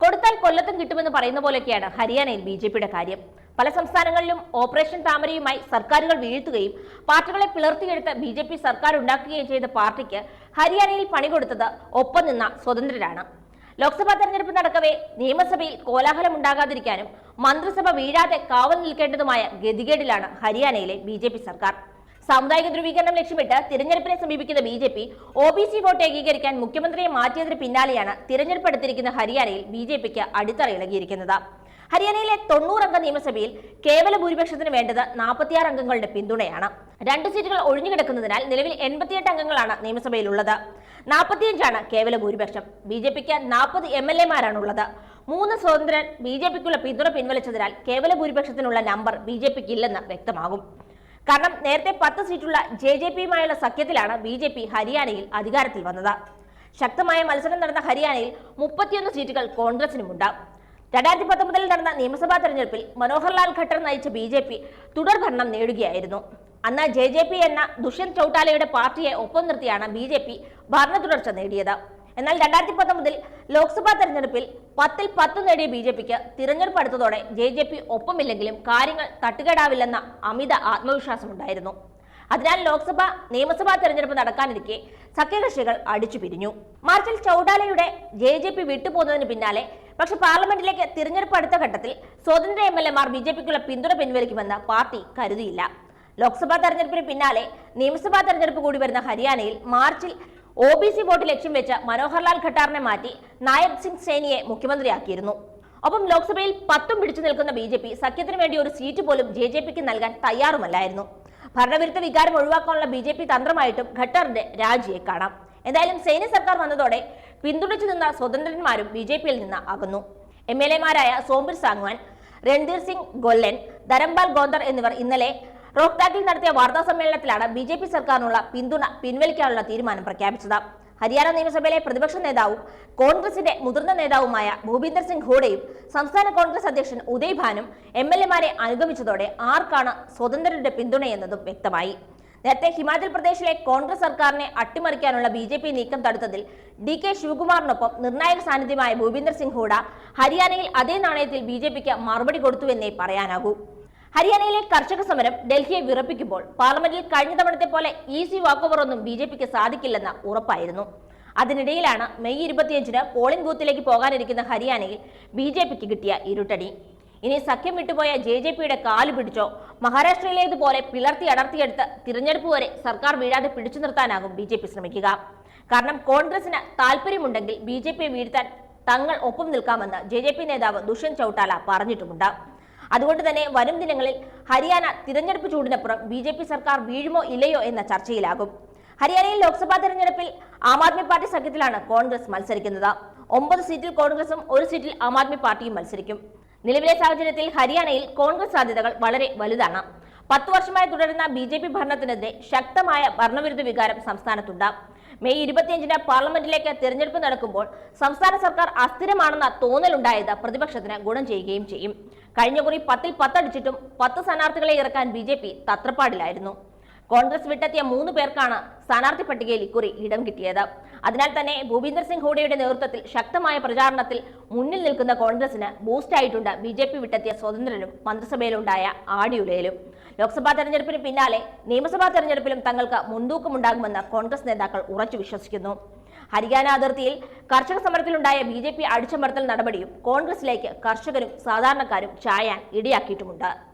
കൊടുത്താൽ കൊല്ലത്തും കിട്ടുമെന്ന് പറയുന്ന പോലെയൊക്കെയാണ് ഹരിയാനയിൽ ബി ജെ പിയുടെ കാര്യം. പല സംസ്ഥാനങ്ങളിലും ഓപ്പറേഷൻ താമരയുമായി സർക്കാരുകൾ വീഴ്ത്തുകയും പാർട്ടികളെ പിളർത്തിയെടുത്ത് ബി ജെ പി സർക്കാർ ഉണ്ടാക്കുകയും ചെയ്ത പാർട്ടിക്ക് ഹരിയാനയിൽ പണി കൊടുത്തത് ഒപ്പം നിന്ന സ്വതന്ത്രരാണ്. ലോക്സഭാ തെരഞ്ഞെടുപ്പ് നടക്കവേ നിയമസഭയിൽ കോലാഹലം ഉണ്ടാകാതിരിക്കാനും മന്ത്രിസഭ വീഴാതെ കാവൽ നിൽക്കേണ്ടതുമായ ഗതികേടിലാണ് ഹരിയാനയിലെ ബി സർക്കാർ. സാമുദായിക ധ്രുവീകരണം ലക്ഷ്യമിട്ട് തിരഞ്ഞെടുപ്പിനെ സമീപിക്കുന്ന B J P O B C vote ഏകീകരിക്കാൻ മുഖ്യമന്ത്രിയെ മാറ്റിയതിന് പിന്നാലെയാണ് തിരഞ്ഞെടുപ്പ് എടുത്തിരിക്കുന്ന ഹരിയാനയിൽ ബി ജെ പിക്ക് അടിത്തറ ഇളകിയിരിക്കുന്നത്. ഹരിയാനയിലെ തൊണ്ണൂറംഗ നിയമസഭയിൽ കേവല ഭൂരിപക്ഷത്തിന് വേണ്ടത് നാൽപ്പത്തിയാറ് അംഗങ്ങളുടെ പിന്തുണയാണ്. രണ്ട് സീറ്റുകൾ ഒഴിഞ്ഞുകിടക്കുന്നതിനാൽ നിലവിൽ എൺപത്തിയെട്ട് അംഗങ്ങളാണ് നിയമസഭയിലുള്ളത്. നാൽപ്പത്തിയഞ്ചാണ് കേവല ഭൂരിപക്ഷം. ബി ജെ പിക്ക് നാൽപ്പത് എം എൽ എമാരാണുള്ളത്. മൂന്ന് സ്വതന്ത്രൻ ബി ജെ പിക്കുള്ള പിന്തുണ പിൻവലിച്ചതിനാൽ കേവല ഭൂരിപക്ഷത്തിനുള്ള നമ്പർ ബി ജെ പിക്ക് ഇല്ലെന്ന് വ്യക്തമാകും. കാരണം നേരത്തെ പത്ത് സീറ്റുള്ള ജെ ജെ പിയുമായുള്ള സഖ്യത്തിലാണ് ബി ജെ പി ഹരിയാനയിൽ അധികാരത്തിൽ വന്നത്. ശക്തമായ മത്സരം നടന്ന ഹരിയാനയിൽ മുപ്പത്തിയൊന്ന് സീറ്റുകൾ കോൺഗ്രസിനുമുണ്ട്. രണ്ടായിരത്തി പത്തൊമ്പതിൽ നടന്ന നിയമസഭാ തെരഞ്ഞെടുപ്പിൽ മനോഹർലാൽ ഖട്ടർ നയിച്ച ബി ജെ പി തുടർഭരണം നേടുകയായിരുന്നു. അന്ന് ജെ ജെ പി എന്ന ദുഷ്യന്ത് ചൌട്ടാലയുടെ പാർട്ടിയെ ഒപ്പം നിർത്തിയാണ് ബി ജെ പി ഭരണ തുടർച്ച നേടിയത്. എന്നാൽ രണ്ടായിരത്തി പത്തൊമ്പതിൽ ലോക്സഭാ തെരഞ്ഞെടുപ്പിൽ പത്തിൽ പത്ത് നേടിയ ബി ജെ പിക്ക് തിരഞ്ഞെടുപ്പ് അടുത്തതോടെ ജെ ജെ പി ഒപ്പമില്ലെങ്കിലും കാര്യങ്ങൾ തട്ടുകേടാവില്ലെന്ന അമിത ആത്മവിശ്വാസമുണ്ടായിരുന്നു. അതിനാൽ ലോക്സഭ നിയമസഭാ തെരഞ്ഞെടുപ്പ് നടക്കാനിരിക്കെ സഖ്യകക്ഷികൾ അടിച്ചു പിരിഞ്ഞു. മാർച്ചിൽ ചൌഡാലയുടെ ജെ ജെ പി വിട്ടുപോകുന്നതിന് പിന്നാലെ പക്ഷെ പാർലമെന്റിലേക്ക് തിരഞ്ഞെടുപ്പ് അടുത്ത ഘട്ടത്തിൽ സ്വതന്ത്ര എം എൽ എമാർ ബി ജെ പിക്കുള്ള പിന്തുണ പിൻവലിക്കുമെന്ന് പാർട്ടി കരുതിയില്ല. ലോക്സഭാ തെരഞ്ഞെടുപ്പിന് പിന്നാലെ നിയമസഭാ തെരഞ്ഞെടുപ്പ് കൂടി വരുന്ന ഹരിയാനയിൽ മാർച്ചിൽ ഒ ബി സി വോട്ട് ലക്ഷ്യം വെച്ച് മനോഹർലാൽ ഖട്ടാറിനെ മാറ്റി നായബ് സിംഗ് സേനിയെ മുഖ്യമന്ത്രിയാക്കിയിരുന്നു. ഒപ്പം ലോക്സഭയിൽ പത്തും പിടിച്ചു നിൽക്കുന്ന ബി ജെ പി സഖ്യത്തിന് വേണ്ടി ഒരു സീറ്റ് പോലും ജെ ജെ പിക്ക് നൽകാൻ തയ്യാറുമല്ലായിരുന്നു. ഭരണവിരുദ്ധ വികാരം ഒഴിവാക്കാനുള്ള ബി ജെ പി തന്ത്രമായിട്ടും ഖട്ടറിന്റെ രാജിയെ കാണാം. എന്തായാലും സേന സർക്കാർ വന്നതോടെ പിന്തുണച്ചു നിന്ന സ്വതന്ത്രന്മാരും ബി ജെ പിയിൽ നിന്ന് അകന്നു. എം എൽ എമാരായ സോംബിർ സാങ്വാൻ രൺധീർ സിംഗ് ഗൊല്ലൻ ധരംപാൽ ഗോന്ദർ എന്നിവർ ഇന്നലെ റോഹ്താക്കിൽ നടത്തിയ വാർത്താ സമ്മേളനത്തിലാണ് ബി ജെ പി സർക്കാരിനുള്ള പിന്തുണ പിൻവലിക്കാനുള്ള തീരുമാനം പ്രഖ്യാപിച്ചത്. ഹരിയാന നിയമസഭയിലെ പ്രതിപക്ഷ നേതാവും കോൺഗ്രസിന്റെ മുതിർന്ന നേതാവുമായ ഭൂപീന്ദർ സിംഗ് ഹൂഡയും സംസ്ഥാന കോൺഗ്രസ് അധ്യക്ഷൻ ഉദയ് ഭാനും എം എൽ എമാരെ അനുഗമിച്ചതോടെ ആർക്കാണ് സ്വതന്ത്രരുടെ പിന്തുണയെന്നതും വ്യക്തമായി. നേരത്തെ ഹിമാചൽ പ്രദേശിലെ കോൺഗ്രസ് സർക്കാരിനെ അട്ടിമറിക്കാനുള്ള ബി ജെ പി നീക്കം തടുത്തതിൽ ഡി കെ ശിവകുമാറിനൊപ്പം നിർണായക സാന്നിധ്യമായ ഭൂപീന്ദർ സിംഗ് ഹൂഡ ഹരിയാനയിൽ അതേ നാണയത്തിൽ ബി ജെ പിക്ക് മറുപടി കൊടുത്തുവെന്നേ പറയാനാകൂ. ഹരിയാനയിലെ കർഷക സമരം ഡൽഹിയെ വിറപ്പിക്കുമ്പോൾ പാർലമെന്റിൽ കഴിഞ്ഞ തവണത്തെ പോലെ ഈസി വാക്കോവർ ഒന്നും ബി ജെ പിക്ക് സാധിക്കില്ലെന്ന് ഉറപ്പായിരുന്നു. അതിനിടയിലാണ് മെയ് ഇരുപത്തിയഞ്ചിന് പോളിംഗ് ബൂത്തിലേക്ക് പോകാനിരിക്കുന്ന ഹരിയാനയിൽ ബി ജെ പിക്ക് കിട്ടിയ ഇരുട്ടടി. ഇനി സഖ്യം വിട്ടുപോയ ജെ ജെ പിയുടെ കാൽ പിടിച്ചോ മഹാരാഷ്ട്രയിലേതുപോലെ പിളർത്തി അടർത്തിയെടുത്ത് തിരഞ്ഞെടുപ്പ് വരെ സർക്കാർ വീഴാതെ പിടിച്ചു നിർത്താനാകും ബി ജെ പി ശ്രമിക്കുക. കാരണം കോൺഗ്രസിന് താല്പര്യമുണ്ടെങ്കിൽ ബി ജെ പിയെ വീഴ്ത്താൻ തങ്ങൾ ഒപ്പം നിൽക്കാമെന്ന് ജെ ജെ പി നേതാവ് ദുഷ്യന്ത് ചൌട്ടാല പറഞ്ഞിട്ടുമുണ്ട്. അതുകൊണ്ട് തന്നെ വരും ദിനങ്ങളിൽ ഹരിയാന തിരഞ്ഞെടുപ്പ് ചൂടിനപ്പുറം ബി ജെ പി സർക്കാർ വീഴുമോ ഇല്ലയോ എന്ന ചർച്ചയിലാകും. ഹരിയാനയിൽ ലോക്സഭാ തെരഞ്ഞെടുപ്പിൽ ആം ആദ്മി പാർട്ടി സഖ്യത്തിലാണ് കോൺഗ്രസ് മത്സരിക്കുന്നത്. ഒമ്പത് സീറ്റിൽ കോൺഗ്രസും ഒരു സീറ്റിൽ ആം ആദ്മി പാർട്ടിയും മത്സരിക്കും. നിലവിലെ സാഹചര്യത്തിൽ ഹരിയാനയിൽ കോൺഗ്രസ് സാധ്യതകൾ വളരെ വലുതാണ്. പത്ത് വർഷമായി തുടരുന്ന ബി ഭരണത്തിനെതിരെ ശക്തമായ ഭരണവിരുദ്ധ വികാരം സംസ്ഥാനത്തുണ്ട്. മെയ് ഇരുപത്തിയഞ്ചിന് പാർലമെന്റിലേക്ക് തിരഞ്ഞെടുപ്പ് നടക്കുമ്പോൾ സംസ്ഥാന സർക്കാർ അസ്ഥിരമാണെന്ന തോന്നലുണ്ടായത് പ്രതിപക്ഷത്തിന് ഗുണം ചെയ്യുകയും ചെയ്യും. കഴിഞ്ഞ കുറി പത്തിൽ പത്തടിച്ചിട്ടും പത്ത് സ്ഥാനാർത്ഥികളെ ഇറക്കാൻ ബി ജെ പി തത്രപ്പാടിലായിരുന്നു. കോൺഗ്രസ് വിട്ടെത്തിയ മൂന്ന് പേർക്കാണ് സ്ഥാനാർത്ഥി പട്ടികയിൽ ഇക്കുറി ഇടം കിട്ടിയത്. അതിനാൽ തന്നെ ഭൂപീന്ദർ സിംഗ് ഹൂഡയുടെ നേതൃത്വത്തിൽ ശക്തമായ പ്രചാരണത്തിൽ മുന്നിൽ നിൽക്കുന്ന കോൺഗ്രസിന് ബൂസ്റ്റ് ആയിട്ടുണ്ട്. ബി ജെ പി വിട്ടെത്തിയ സ്വതന്ത്രനും മന്ത്രിസഭയിലുണ്ടായ ആടിയുലയിലും. ലോക്സഭാ തെരഞ്ഞെടുപ്പിന് പിന്നാലെ നിയമസഭാ തെരഞ്ഞെടുപ്പിലും തങ്ങൾക്ക് മുൻതൂക്കമുണ്ടാകുമെന്ന് കോൺഗ്രസ് നേതാക്കൾ ഉറച്ചു വിശ്വസിക്കുന്നു. ഹരിയാന അതിർത്തിയിൽ കർഷക സമരത്തിലുണ്ടായ ബി ജെ പി അടിച്ചമർത്തൽ നടപടിയും കോൺഗ്രസിലേക്ക് കർഷകരും സാധാരണക്കാരും ചായാൻ ഇടയാക്കിയിട്ടുമുണ്ട്.